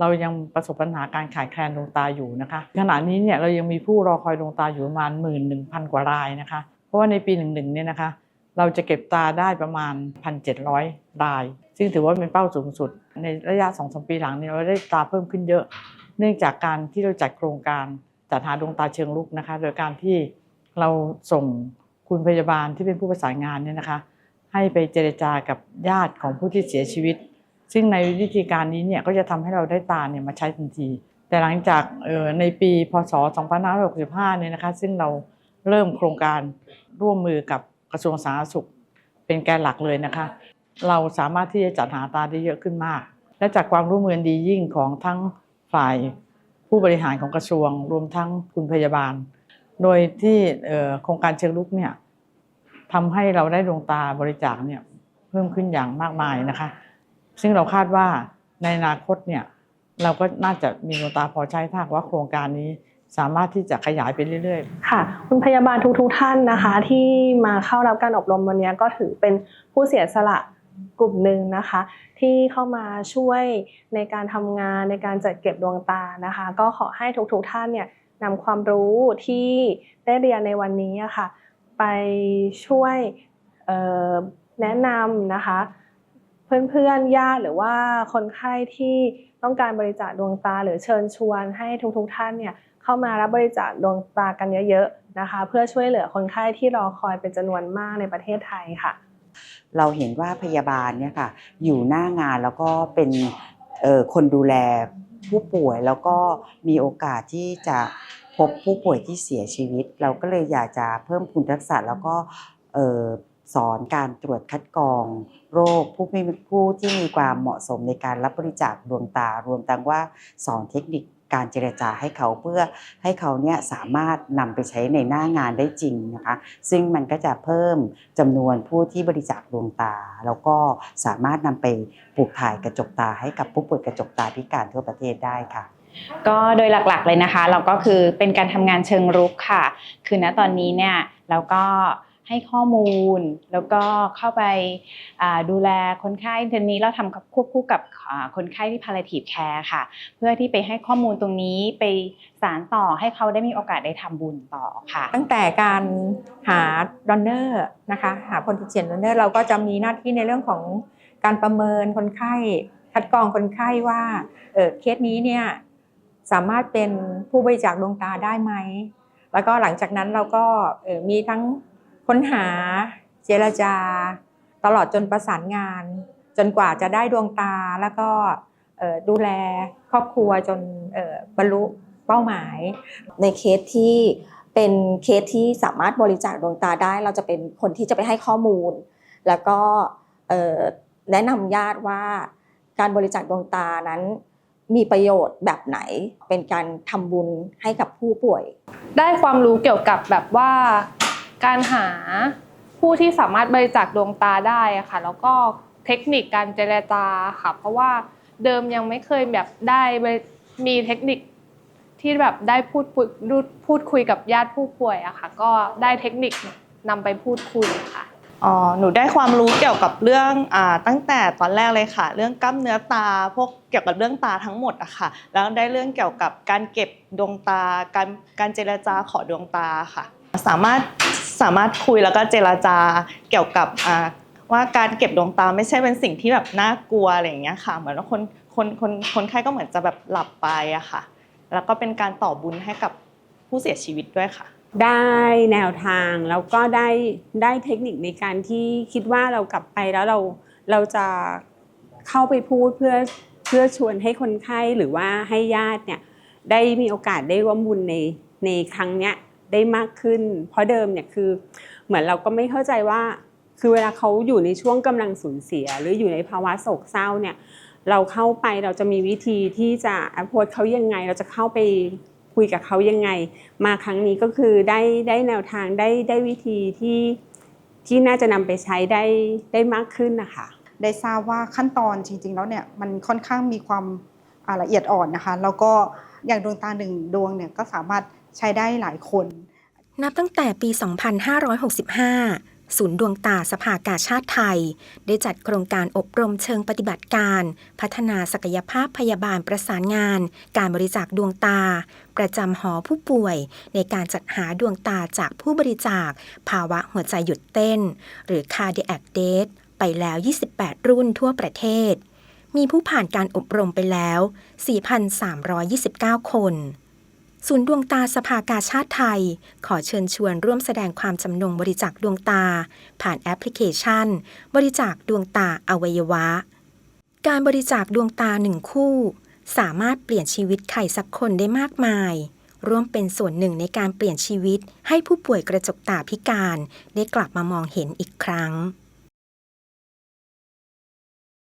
เรายังประสบปัญหาการขาดแคลนดวงตาอยู่นะคะ ขณะนี้เนี่ยเรายังมีผู้รอคอยดวงตาอยู่ประมาณ 1 1 0 0 0 กว่ารายนะคะ เพราะว่าในปีหนึ่งๆเนี่ยนะคะ เราจะเก็บตาได้ประมาณ 1,700 ราย ซึ่งถือว่าเป็นเป้าสูงสุด ในระยะ2อสปีหลังเนี่ยเราได้ตาเพิ่มขึ้นเยอะ เนื่องจากการที่เราจัดโครงการจัดหาดวงตาเชิงลุกนะคะ โดยการที่เราส่งคุณพยาบาลที่เป็นผู้ประสานงานเนี่ยนะคะ ให้ไปเจรจากับญาติของผู้ที่เสียชีวิต ซึ่งในวิธีการนี้เนี่ยก็จะทำให้เราได้ตาเนี่ยมาใช้ทันที แต่หลังจากออในปีพศ 2565 เนี่ยนะคะซึ่งเราเริ่มโครงการร่วมมือกับกระทรวงสาธารณสุข เป็นแกนหลักเลยนะคะ เราสามารถที่จะจัดหาตาได้เยอะขึ้นมาก และจากความร่วมมือดียิ่งของทั้งฝ่ายผู้บริหารของกระทรวง รวมทั้งคุณพยาบาล โดยที่โครงการเชิงลุกเนี่ยทำให้เราได้ดวงตาบริจาคเนี่ยเพิ่มขึ้นอย่างมากมายนะคะ ซึ่งเราคาดว่าในอนาคตเนี่ยเราก็น่าจะมีดวงตาพอใช้ถ้ากว่าโครงการนี้สามารถที่จะขยายไปเรื่อยๆ ค่ะ คุณพยาบาลทุกๆท่านนะคะ ที่มาเข้ารับการอบรมวันนี้ก็ถือเป็นผู้เสียสละกลุ่มหนึ่งนะคะ ที่เข้ามาช่วยในการทำงานในการจัดเก็บดวงตานะคะ ก็ขอให้ทุกๆท่านเนี่ยนำความรู้ที่ได้เรียนในวันนี้ะค่ะ ไปช่วยแนะนำนะคะ เพื่อนๆญาติหรือว่าคนไข้ที่ต้องการบริจาคดวงตา หรือเชิญชวนให้ทุกๆท่านเนี่ยเข้ามารับบริจาคดวงตากันเยอะๆนะคะ เพื่อช่วยเหลือคนไข้ที่รอคอยเป็นจำนวนมากในประเทศไทยค่ะ เราเห็นว่าพยาบาลเนี่ยค่ะอยู่หน้างานแล้วก็เป็นคนดูแลผู้ป่วยแล้วก็มีโอกาสที่จะพบผู้ป่วยที่เสียชีวิต เราก็เลยอยากจะเพิ่มคุณทักษะแล้วก็ สอนการตรวจคัดกรอง โรคผู้มีผู้ที่มีความเหมาะสมในการรับบริจาคดวงตา รวมทั้งว่าสอนเทคนิคการเจรจาให้เขาเพื่อให้เขาเนี่ยสามารถนำไปใช้ในหน้างานได้จริงนะคะ ซึ่งมันก็จะเพิ่มจำนวนผู้ที่บริจาคดวงตา แล้วก็สามารถนำไปปลูกถ่ายกระจกตาให้กับผู้ป่วยกระจกตาพิการทั่วประเทศได้ค่ะก็โดยหลักๆเลยนะคะ เราก็คือเป็นการทำงานเชิงรุกค่ะ คือณตอนนี้เนี่ยเราก็ ให้ข้อมูล แล้วก็เข้าไปดูแลคนไข้ทีนี้เราทำควบคู่กับคนไข้ที่ palliative care ค่ะ เพื่อที่ไปให้ข้อมูลตรงนี้ไปสารต่อให้เขาได้มีโอกาสได้ทำบุญต่อค่ะ ตั้งแต่การหาดอนเนอร์นะคะหาคนที่เขียนดอนเนอร์เราก็จะมีหน้าที่ในเรื่องของการประเมินคนไข้ คัดกรองคนไข้ว่าเออเคสนี้เนี่ยสามารถเป็นผู้บริจาคดวงตาได้ไหม แล้วก็หลังจากนั้นเราก็ออมีทั้ง ค้นหา เจรจา ตลอดจนประสานงาน จนกว่าจะได้ดวงตาแล้วก็ดูแลครอบครัวจนบรรลุเป้าหมาย ในเคสที่เป็นเคสที่สามารถบริจาคดวงตาได้ เราจะเป็นคนที่จะไปให้ข้อมูล แล้วก็แนะนำญาติว่าการบริจาคดวงตานั้นมีประโยชน์แบบไหนเป็นการทำบุญให้กับผู้ป่วย ได้ความรู้เกี่ยวกับแบบว่า การหาผู้ที่สามารถบริจาคดวงตาได้ค่ะ แล้วก็เทคนิคการเจรจาค่ะ เพราะว่าเดิมยังไม่เคยแบบได้มีเทคนิคที่แบบได้พูดพูดพูดคุยกับญาติผู้ป่วยอะค่ะ ก็ได้เทคนิคนำไปพูดคุยค่ะอ๋อหนูได้ความรู้เกี่ยวกับเรื่องอ่าตั้งแต่ตอนแรกเลยค่ะ เรื่องกล้ามเนื้อตาพวกเกี่ยวกับเรื่องตาทั้งหมดอะค่ะ แล้วได้เรื่องเกี่ยวกับการเก็บดวงตา การการเจรจาขอดวงตาค่ะ สามารถ สามารถคุยแล้วก็เจรจาเกี่ยวกับว่าการเก็บดวงตาไม่ใช่เป็นสิ่งที่แบบน่ากลัวอะไรอย่างเงี้ยค่ะ เหมือนว่าคนคนคนคนไข้ก็เหมือนจะแบบหลับไปอะค่ะ แล้วก็เป็นการต่อบุญให้กับผู้เสียชีวิตด้วยค่ะ ได้แนวทางแล้วก็ได้ได้เทคนิคในการที่คิดว่าเรากลับไปแล้วเราเราจะเข้าไปพูดเพื่อเพื่อชวนให้คนไข้หรือว่าให้ญาติเนี่ยได้มีโอกาสได้ร่วมบุญในในครั้งเนี้ย ได้มากขึ้น เพราะเดิมเนี่ยคือเหมือนเราก็ไม่เข้าใจว่า คือเวลาเขาอยู่ในช่วงกำลังสูญเสีย หรืออยู่ในภาวะโศกเศร้าเนี่ยเราเข้าไปเราจะมีวิธีที่จะอโพสเขายังไง เราจะเข้าไปคุยกับเขายังไง มาครั้งนี้ก็คือได้ได้แนวทางได้ได้วิธีที่ที่น่าจะนำไปใช้ได้ได้มากขึ้นนะคะได้ทราบว่าขั้นตอนจริง ๆ แล้วเนี่ยมันค่อนข้างมีความละเอียดอ่อนนะคะ แล้วก็อย่างดวงตาหนึ่งดวงเนี่ยก็สามารถ ใช้ได้หลายคน นับตั้งแต่ปี 2565 ศูนย์ดวงตาสภากาชาติไทย ได้จัดโครงการอบรมเชิงปฏิบัติการ พัฒนาศักยภาพพยาบาลประสานงาน การบริจาคดวงตา ประจำหอผู้ป่วย ในการจัดหาดวงตาจากผู้บริจาค ภาวะหัวใจหยุดเต้น หรือ cardiac death ไปแล้ว 28 รุ่นทั่วประเทศ มีผู้ผ่านการอบรมไปแล้ว 4,329 คน ศูนย์ดวงตาสภากาชาติไทย ขอเชิญชวนร่วมแสดงความจำนงบริจาคดวงตา ผ่านแอปพลิเคชัน บริจาคดวงตาอวัยวะ การบริจาคดวงตาหนึ่งคู่ สามารถเปลี่ยนชีวิตใครสักคนได้มากมาย ร่วมเป็นส่วนหนึ่งในการเปลี่ยนชีวิต ให้ผู้ป่วยกระจกตาพิการ ได้กลับมามองเห็นอีกครั้ง